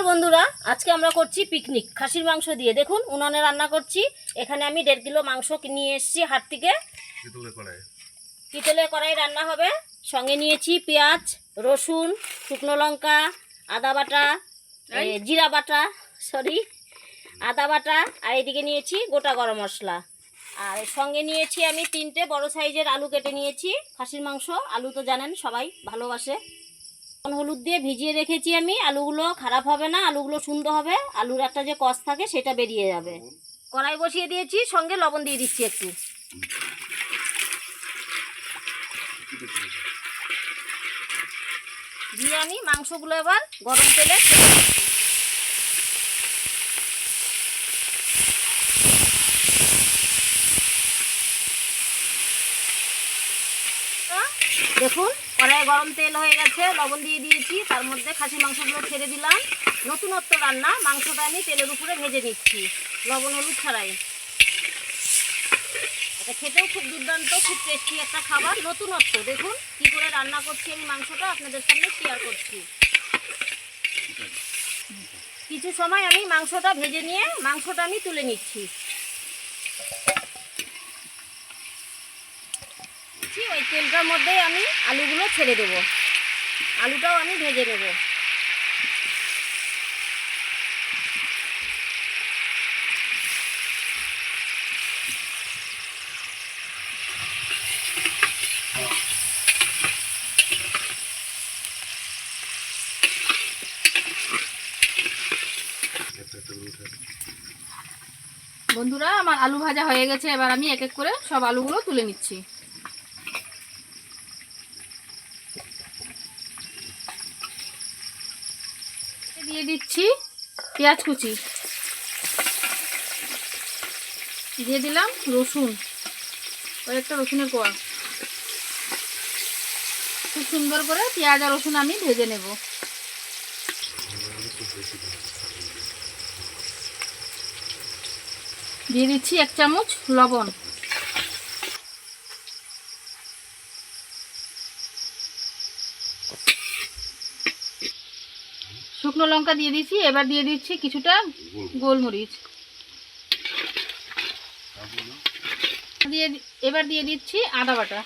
নমস্কার বন্ধুরা আজকে আমরা করছি পিকনিক খাসির মাংস দিয়ে। দেখুন উনানে রান্না করছি। এখানে আমি দেড় কিলো মাংস কি- নিয়ে এসেছি হাট থেকে। পিতলের কড়াই রান্না হবে। সঙ্গে নিয়েছি পেঁয়াজ রসুন শুকনো লঙ্কা আদা বাটা জিরা বাটা সরি আদা বাটা আর এদিকে নিয়েছি গোটা গরম মশলা। আর সঙ্গে নিয়েছি আমি তিনটে বড় সাইজের আলু কেটে নিয়েছি। খাসির মাংস আলু তো জানেন সবাই ভালোবাসে। হলুদ দিয়ে ভিজিয়ে রেখেছি আমি। আলুগুলো খারাপ হবে না, আলুগুলো সুন্দর হবে। আলুর একটা যে কষ থাকে সেটা বেরিয়ে যাবে। কড়াই বসিয়ে দিয়েছি, সঙ্গে লবণ দিয়ে দিচ্ছি একটু। দিয়ে আমি মাংসগুলো এবার গরম তেলে দেখুন কড়াই গরম তেল হয়ে গেছে, লবণ দিয়ে দিয়েছি, তার মধ্যে খাসি মাংসগুলো ছেড়ে দিলাম। নতুনত্ব রান্না, মাংসটা আমি তেলের উপরে ভেজে নিচ্ছি, লবণ হলুদ ছাড়াই। এটা খেতেও খুব দুর্দান্ত, খুব টেস্টি একটা খাবার, নতুনত্ব। দেখুন কি করে রান্না করছি আমি মাংসটা, আপনাদের সামনে শেয়ার করছি। কিছু সময় আমি মাংসটা ভেজে নিয়ে মাংসটা আমি তুলে নিচ্ছি দিচ্ছি, ওই তেলটার মধ্যেই আমি আলুগুলো ছেড়ে দেবো। আলুটাও আমি ভেজে উঠে বন্ধুরা, আমার আলু ভাজা হয়ে গেছে। এবার আমি এক এক করে সব আলুগুলো তুলে নিচ্ছি। দিয়ে দিচ্ছি পেঁয়াজ কুচি। দিয়ে দিলাম রসুন। কয়েকটা রসুনের কোয়া। খুব সুন্দর করে পেঁয়াজ আর রসুন আমি ভেজে নেব। দিয়ে দিচ্ছি এক চামচ লবণ। শুকনো লঙ্কা দিয়ে দিচ্ছি এবার দিয়ে দিচ্ছি কিছুটা গোলমরিচ। দিয়ে এবার দিয়ে দিচ্ছি আদা বাটা।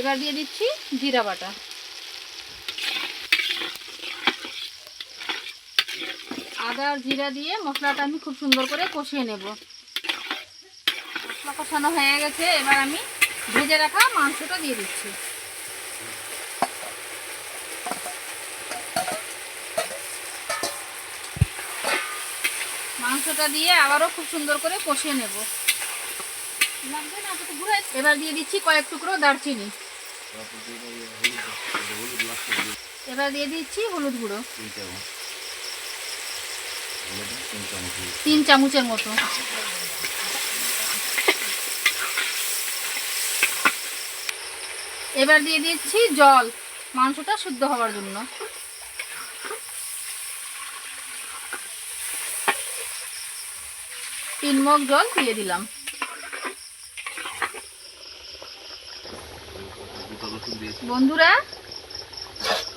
এবার দিয়ে দিচ্ছি জিরা বাটা। আদা আর জিরা দিয়ে মশলাটা আমি খুব সুন্দর করে কষিয়ে নেব। মশলা কষানো হয়ে গেছে, এবার আমি ভেজে রাখা মাংসটা দিয়ে দিচ্ছি। মাংসটা দিয়ে আবারও খুব সুন্দর করে কষিয়ে নেব। এবার দিয়ে দিচ্ছি কয়েক টুকরো দারচিনি। এবার দিয়ে দিচ্ছি হলুদ গুঁড়ো। তিন চামচের মতো। এবার দিয়ে দিচ্ছি জল। মাংসটা শুদ্ধ হওয়ার জন্য। তিন মগ জল দিয়ে দিলাম। বন্ধুরা,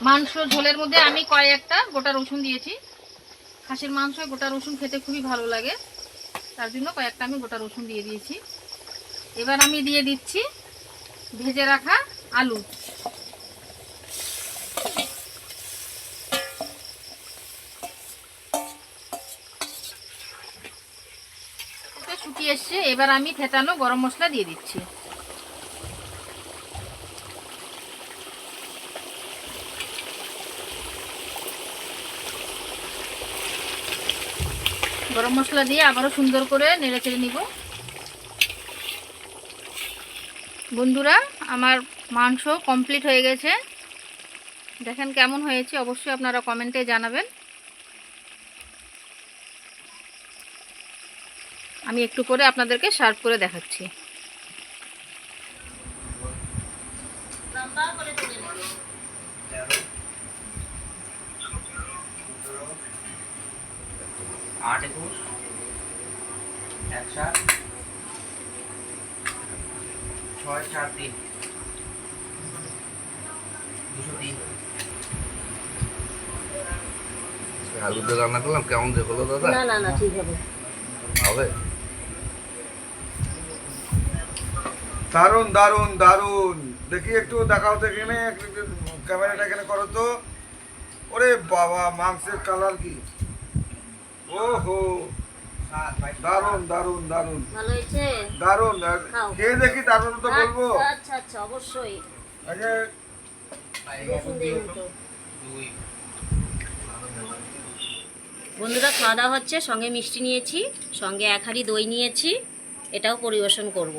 মাংস ঝোলের মধ্যে আমি কয়েকটা গোটা রসুন দিয়েছি। খাসির মাংস গোটা রসুন খেতে খুবই ভালো লাগে। তার জন্য কয়েকটা আমি গোটা রসুন দিয়ে দিয়েছি। এবার আমি দিয়ে দিচ্ছি ভেজে রাখা আলু। এসছে এবার আমি থেতানো গরম মশলা দিয়ে দিচ্ছি। গরম মশলা দিয়ে আবারও সুন্দর করে নেড়ে চেড়ে নিব। বন্ধুরা, আমার মাংস কমপ্লিট হয়ে গেছে। দেখেন কেমন হয়েছে, অবশ্যই আপনারা কমেন্টে জানাবেন। আমি একটু করে আপনাদেরকে সার্ভ করে দেখাচ্ছি। আট একুশ এক সাত ছয় চার তিন। দুশো তিন। আলু দিয়ে রান্না করলাম কেমন যে হলো দাদা? না না না ঠিক হবে। হবে? দারুণ দারুণ দারুণ দেখি একটু দেখাও তো এখানে ক্যামেরাটা এখানে করো তো। ওরে বাবা মাংসের কালার কি? দারুণ দারুণ দারুণ ভালো হয়েছে? দারুণ খাও। খেয়ে দেখি তারপর তো বলব? আচ্ছা আচ্ছা আচ্ছা অবশ্যই দুই বন্ধুরা খাওয়া দাওয়া হচ্ছে সঙ্গে মিষ্টি নিয়েছি সঙ্গে এক হাঁড়ি দই নিয়েছি এটাও পরিবেশন করব।